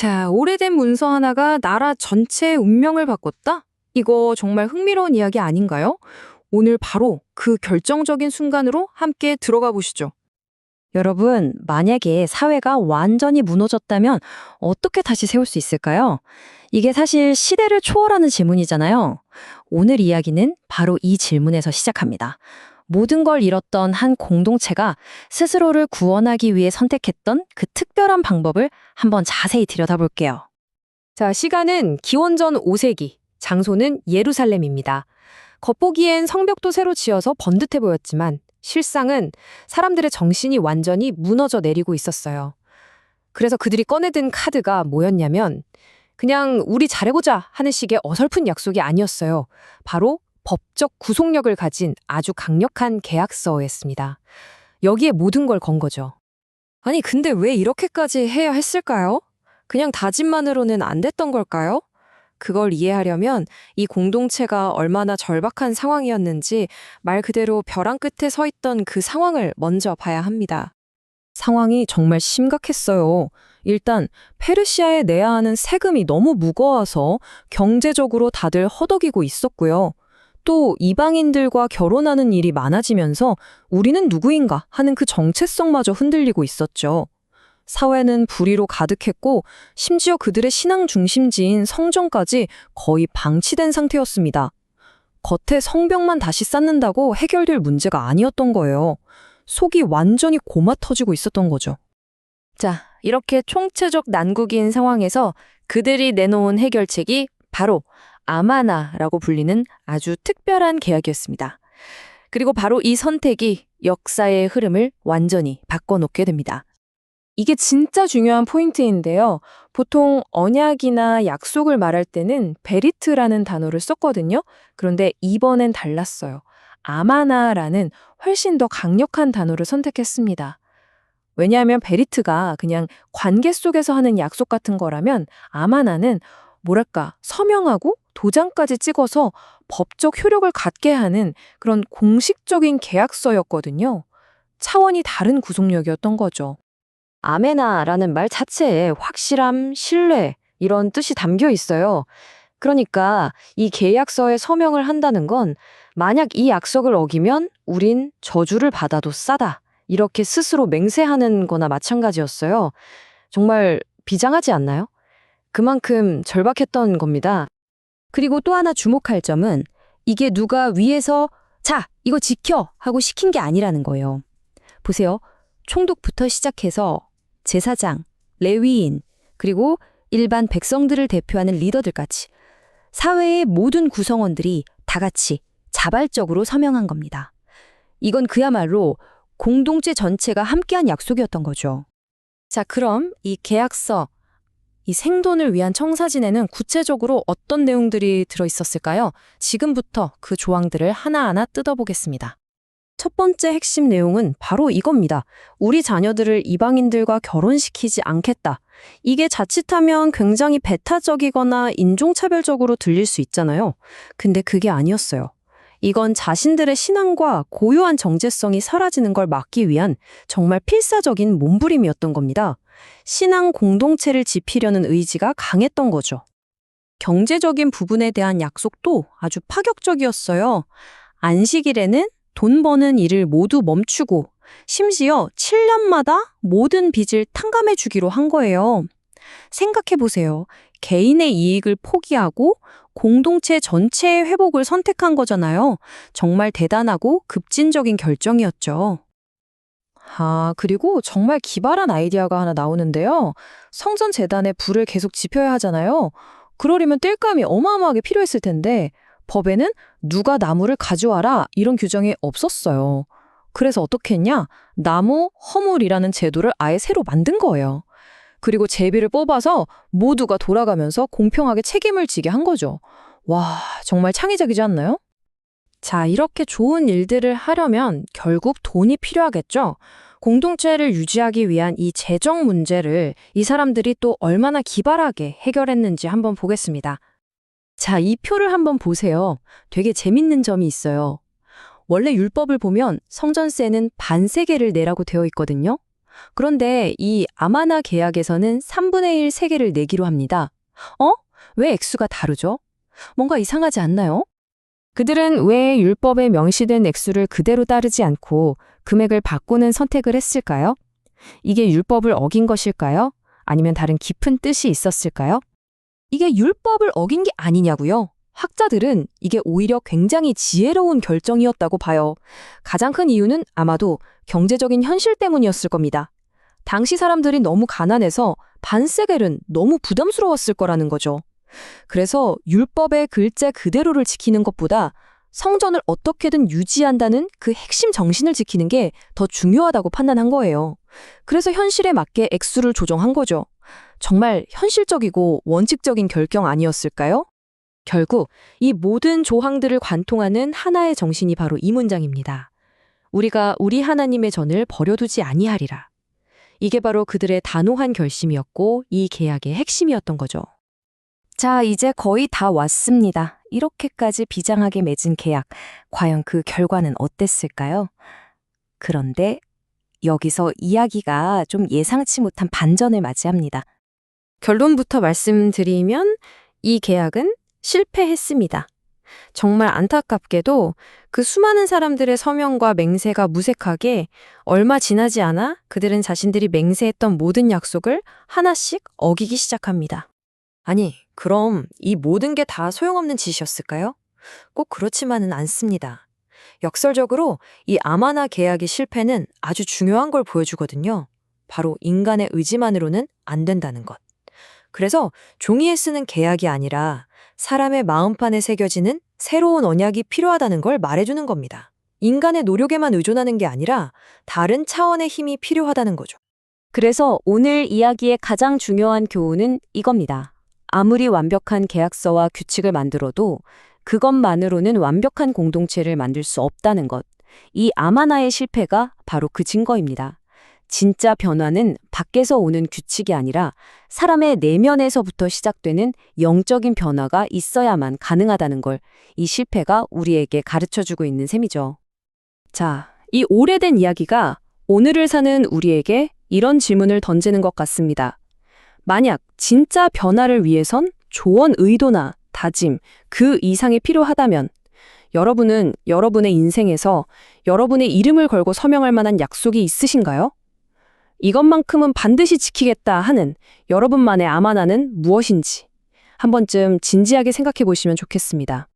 자, 오래된 문서 하나가 나라 전체의 운명을 바꿨다? 이거 정말 흥미로운 이야기 아닌가요? 오늘 바로 그 결정적인 순간으로 함께 들어가 보시죠. 여러분, 만약에 사회가 완전히 무너졌다면 어떻게 다시 세울 수 있을까요? 이게 사실 시대를 초월하는 질문이잖아요. 오늘 이야기는 바로 이 질문에서 시작합니다. 모든 걸 잃었던 한 공동체가 스스로를 구원하기 위해 선택했던 그 특별한 방법을 한번 자세히 들여다볼게요. 자, 시간은 기원전 5세기, 장소는 예루살렘입니다. 겉보기엔 성벽도 새로 지어서 번듯해 보였지만 실상은 사람들의 정신이 완전히 무너져 내리고 있었어요. 그래서 그들이 꺼내든 카드가 뭐였냐면 그냥 우리 잘해보자 하는 식의 어설픈 약속이 아니었어요. 바로 법적 구속력을 가진 아주 강력한 계약서였습니다. 여기에 모든 걸 건 거죠. 아니, 근데 왜 이렇게까지 해야 했을까요? 그냥 다짐만으로는 안 됐던 걸까요? 그걸 이해하려면 이 공동체가 얼마나 절박한 상황이었는지 말 그대로 벼랑 끝에 서 있던 그 상황을 먼저 봐야 합니다. 상황이 정말 심각했어요. 일단 페르시아에 내야 하는 세금이 너무 무거워서 경제적으로 다들 허덕이고 있었고요. 또 이방인들과 결혼하는 일이 많아지면서 우리는 누구인가 하는 그 정체성마저 흔들리고 있었죠. 사회는 불의로 가득했고 심지어 그들의 신앙 중심지인 성전까지 거의 방치된 상태였습니다. 겉에 성벽만 다시 쌓는다고 해결될 문제가 아니었던 거예요. 속이 완전히 고마 터지고 있었던 거죠. 자, 이렇게 총체적 난국인 상황에서 그들이 내놓은 해결책이 바로 아마나라고 불리는 아주 특별한 계약이었습니다. 그리고 바로 이 선택이 역사의 흐름을 완전히 바꿔놓게 됩니다. 이게 진짜 중요한 포인트인데요. 보통 언약이나 약속을 말할 때는 베리트라는 단어를 썼거든요. 그런데 이번엔 달랐어요. 아마나라는 훨씬 더 강력한 단어를 선택했습니다. 왜냐하면 베리트가 그냥 관계 속에서 하는 약속 같은 거라면 아마나는 뭐랄까 서명하고 도장까지 찍어서 법적 효력을 갖게 하는 그런 공식적인 계약서였거든요. 차원이 다른 구속력이었던 거죠. 아메나라는 말 자체에 확실함, 신뢰 이런 뜻이 담겨 있어요. 그러니까 이 계약서에 서명을 한다는 건 만약 이 약속을 어기면 우린 저주를 받아도 싸다. 이렇게 스스로 맹세하는 거나 마찬가지였어요. 정말 비장하지 않나요? 그만큼 절박했던 겁니다. 그리고 또 하나 주목할 점은 이게 누가 위에서 자, 이거 지켜! 하고 시킨 게 아니라는 거예요. 보세요. 총독부터 시작해서 제사장, 레위인, 그리고 일반 백성들을 대표하는 리더들까지 사회의 모든 구성원들이 다 같이 자발적으로 서명한 겁니다. 이건 그야말로 공동체 전체가 함께한 약속이었던 거죠. 자, 그럼 이 계약서, 이 생돈을 위한 청사진에는 구체적으로 어떤 내용들이 들어 있었을까요? 지금부터 그 조항들을 하나하나 뜯어보겠습니다. 첫 번째 핵심 내용은 바로 이겁니다. 우리 자녀들을 이방인들과 결혼시키지 않겠다. 이게 자칫하면 굉장히 배타적이거나 인종차별적으로 들릴 수 있잖아요. 근데 그게 아니었어요. 이건 자신들의 신앙과 고유한 정체성이 사라지는 걸 막기 위한 정말 필사적인 몸부림이었던 겁니다. 신앙 공동체를 지피려는 의지가 강했던 거죠. 경제적인 부분에 대한 약속도 아주 파격적이었어요. 안식일에는 돈 버는 일을 모두 멈추고 심지어 7년마다 모든 빚을 탕감해 주기로 한 거예요. 생각해 보세요. 개인의 이익을 포기하고 공동체 전체의 회복을 선택한 거잖아요. 정말 대단하고 급진적인 결정이었죠. 아, 그리고 정말 기발한 아이디어가 하나 나오는데요. 성전 재단에 불을 계속 지펴야 하잖아요. 그러려면 땔감이 어마어마하게 필요했을 텐데 법에는 누가 나무를 가져와라 이런 규정이 없었어요. 그래서 어떻게 했냐? 나무 허물이라는 제도를 아예 새로 만든 거예요. 그리고 제비를 뽑아서 모두가 돌아가면서 공평하게 책임을 지게 한 거죠. 와, 정말 창의적이지 않나요? 자, 이렇게 좋은 일들을 하려면 결국 돈이 필요하겠죠? 공동체를 유지하기 위한 이 재정 문제를 이 사람들이 또 얼마나 기발하게 해결했는지 한번 보겠습니다. 자, 이 표를 한번 보세요. 되게 재밌는 점이 있어요. 원래 율법을 보면 성전세는 반세계를 내라고 되어 있거든요. 그런데 이 아마나 계약에서는 3분의 1 세계를 내기로 합니다. 어? 왜 액수가 다르죠? 뭔가 이상하지 않나요? 그들은 왜 율법에 명시된 액수를 그대로 따르지 않고 금액을 바꾸는 선택을 했을까요? 이게 율법을 어긴 것일까요? 아니면 다른 깊은 뜻이 있었을까요? 이게 율법을 어긴 게 아니냐고요? 학자들은 이게 오히려 굉장히 지혜로운 결정이었다고 봐요. 가장 큰 이유는 아마도 경제적인 현실 때문이었을 겁니다. 당시 사람들이 너무 가난해서 반세겔은 너무 부담스러웠을 거라는 거죠. 그래서 율법의 글자 그대로를 지키는 것보다 성전을 어떻게든 유지한다는 그 핵심 정신을 지키는 게 더 중요하다고 판단한 거예요. 그래서 현실에 맞게 액수를 조정한 거죠. 정말 현실적이고 원칙적인 결정 아니었을까요? 결국 이 모든 조항들을 관통하는 하나의 정신이 바로 이 문장입니다. 우리가 우리 하나님의 전을 버려두지 아니하리라. 이게 바로 그들의 단호한 결심이었고 이 계약의 핵심이었던 거죠. 자, 이제 거의 다 왔습니다. 이렇게까지 비장하게 맺은 계약. 과연 그 결과는 어땠을까요? 그런데 여기서 이야기가 좀 예상치 못한 반전을 맞이합니다. 결론부터 말씀드리면 이 계약은 실패했습니다. 정말 안타깝게도 그 수많은 사람들의 서명과 맹세가 무색하게 얼마 지나지 않아 그들은 자신들이 맹세했던 모든 약속을 하나씩 어기기 시작합니다. 아니, 그럼 이 모든 게 다 소용없는 짓이었을까요? 꼭 그렇지만은 않습니다. 역설적으로 이 아마나 계약의 실패는 아주 중요한 걸 보여주거든요. 바로 인간의 의지만으로는 안 된다는 것. 그래서 종이에 쓰는 계약이 아니라 사람의 마음판에 새겨지는 새로운 언약이 필요하다는 걸 말해주는 겁니다. 인간의 노력에만 의존하는 게 아니라 다른 차원의 힘이 필요하다는 거죠. 그래서 오늘 이야기의 가장 중요한 교훈은 이겁니다. 아무리 완벽한 계약서와 규칙을 만들어도 그것만으로는 완벽한 공동체를 만들 수 없다는 것. 이 아마나의 실패가 바로 그 증거입니다. 진짜 변화는 밖에서 오는 규칙이 아니라 사람의 내면에서부터 시작되는 영적인 변화가 있어야만 가능하다는 걸 이 실패가 우리에게 가르쳐 주고 있는 셈이죠. 자, 이 오래된 이야기가 오늘을 사는 우리에게 이런 질문을 던지는 것 같습니다. 만약 진짜 변화를 위해선 조언 의도나 다짐, 그 이상이 필요하다면 여러분은 여러분의 인생에서 여러분의 이름을 걸고 서명할 만한 약속이 있으신가요? 이것만큼은 반드시 지키겠다 하는 여러분만의 아마나는 무엇인지 한 번쯤 진지하게 생각해 보시면 좋겠습니다.